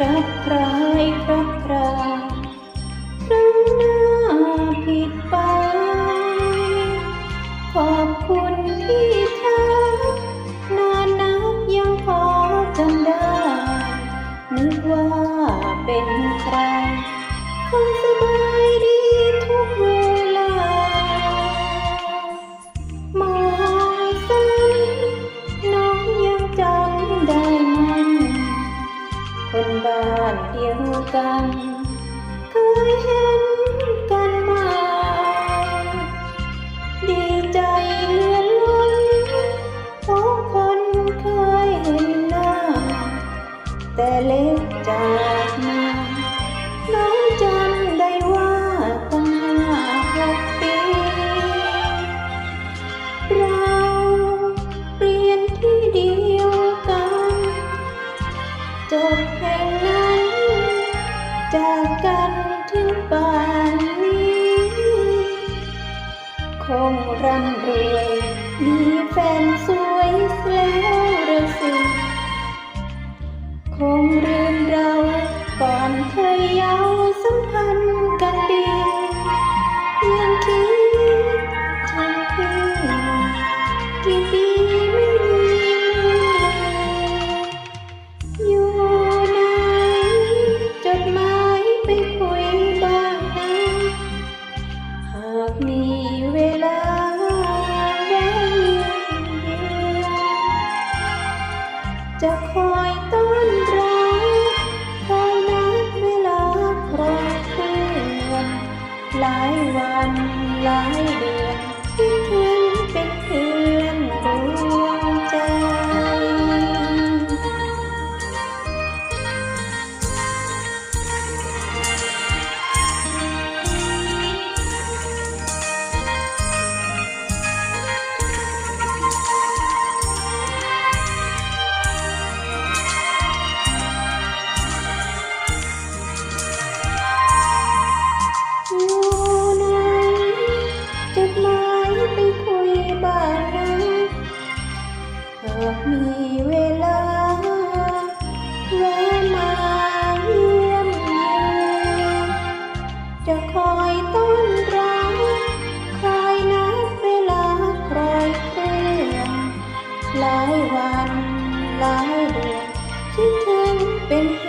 ครับครายครับคราครั้งหน้าผิดไป ขอบคุณที่เธอนานนักยังพอจำได้ นึกว่าเป็นใครคงสบาย คนบ้านเดียวกัน เคยเห็นกันมา ดีใจเหลือล้นสองคนเคยเห็นหน้า แต่เล็กใจ เยาวสัมพันธ์กันดี ยังคิดทำเพี่กี่ปี วันหลายเดือนที่ากมีเวลาแวะมาเยี่ยมเยืนจะคอยต้อนรับคอยนัดเวลาคอยเตือนหลายวันหลายเดือนคิดถึงเป็น